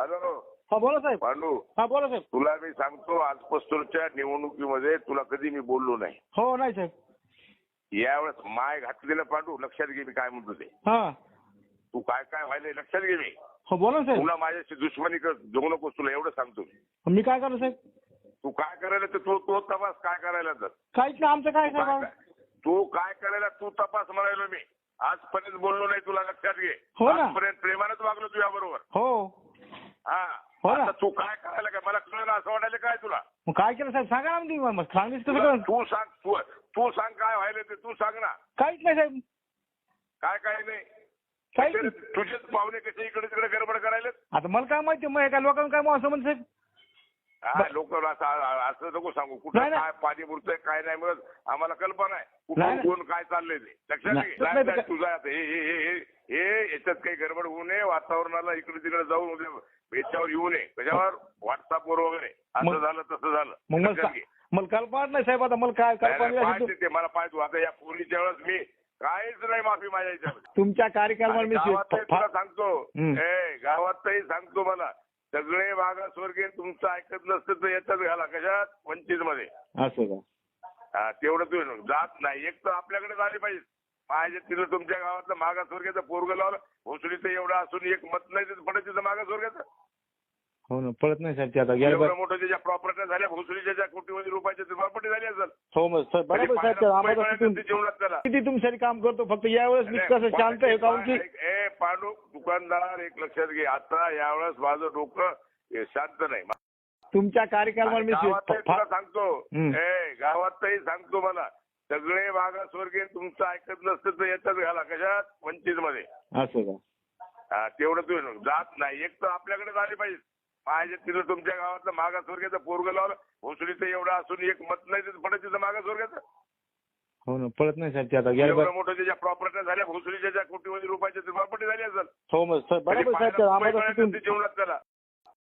Hello. हा बोला साहेब. पांडू. हा बोला साहेब. तुला मी सांगतो आजपासूनच्या निवडणुकीमध्ये तुला कधी मी बोललो नाही. हो नाही साहेब. यावेळेस माय घातलेलं पांडू लक्षात घे मी काय म्हणतो ते. हा. तू काय काय व्हायलंय लक्षात घे मी. हो बोला ना साहेब. तुला माझ्याशी दुश्मनी कर जगू नकोस तुला एवढं सांगतो मी. मी काय करू साहेब? तू काय करायला तर तू तो तपास काय करायला तर. काहीच नाही आमचं काय साहेब? तू काय करायला तू तपास म्हणायलो मी. आजपर्यंत बोललो नाही तुला लक्षात घे. हो ना. आजपर्यंत प्रेमानच वागलो तुझ्या बरोबर हो. तू काय करायला काय मला कळलं असं वाटायला काय तुला? मग काय केलं साहेब? सांगा ना मग तुम्ही. मग सांगितलं कसं कळलं? तू सांग तू तू सांग काय व्हायला ते तू सांग ना. काहीच नाही साहेब. काय काय नाही. काहीच नाही. तुझेच पाहुणे कसे इकडे तिकडे गडबड करायला आता मला काय माहिती मग एका लोकांना काय मग समज साहेब? हा लोक असं असं नको सांगू. कुठं नाही, नाही. काय पाणी मुरतंय काय नाही मिळत आम्हाला कल्पना आहे. नाही, कुठून नाही. कोण काय चाललंय ते? लक्षात नाही, घे. नाही, नाही, नाही, नाही, तुझा हे हे हे हे हे याच्यात काही गडबड होऊ नये वातावरणाला इकडे तिकडे जाऊन उद्या याच्यावर येऊ नये. त्याच्यावर व्हॉट्सअपवर वगैरे असं झालं तसं झालं. मग मला मला कल्पना नाही साहेब आता मला काय. पाहायचं ते मला पाहिजे आता या पोलीच्या वेळेस मी काहीच नाही माफी माझ्या याच्यामध्ये तुमच्या कार्यक्रमाला मी गावातही तुला फा- सांगतो. ए गावातही सांगतो मला. सगळे मागासवर्गीय तुमचं ऐकत नसतं तर याच्यात घाला. कशात? वंचित मध्ये असं का? हा, तेवढं तुम्ही जात नाही. एक तर आपल्याकडे झाली पाहिजे. पाहिजे तिथं तुमच्या गावातलं मागासवर्गीयाचं पोरग लावलं भोसडीचं एवढं असून एक मत नाही तिथं पडत तिथं मागासवर्गीयाचं हो ना पळत नाही साहेब ते आता. गेलं एवढं बरं. मोठं त्याच्या प्रॉपर्ट्या झाल्या भोसडीच्या ज्या कोटीमध्ये रुपयाच्या प्रॉपर्टी झाली असेल. हो मग साहेब बरोबर साहेब ते आम्हाला तिथून- जेवणात त्याला किती तुमच्यासाठी काम करतो? फक्त यावेळेस मी कसं शांत आहे काऊन की ए पांडू दुकानदार एक लक्षात घे. आता यावेळेस माझं डोकं हे शांत नाही. तुमच्या कार्यक्रमाला मी फा- सांगतो. हम्म. ए गावातही सांगतो मला. सगळे मागासवर्गीय तुमचं ऐकत नसतं तर याच्यात घाला. कशात? वंचित मध्ये असं का? हा, तेवढं तुम्ही जात नाही. एक तर आपल्याकडे झाली पाहिजे. पाहिजे तिथं तुमच्या गावातलं मागासवर्गीयाचं पोरग लावलं भोसडीचं एवढं असून एक मत नाही तिथं पडत तिथं मागासवर्गीयाचं. हो ना पळत नाही साहेब ते आता. गेलं एवढं बरं. मोठं त्याच्या प्रॉपर्ट्या झाल्या भोसडीच्या ज्या कोटीमध्ये रुपयाच्या प्रॉपर्टी झाली असेल. हो मग साहेब बरोबर साहेब ते आम्हाला तिथून जेवणात त्याला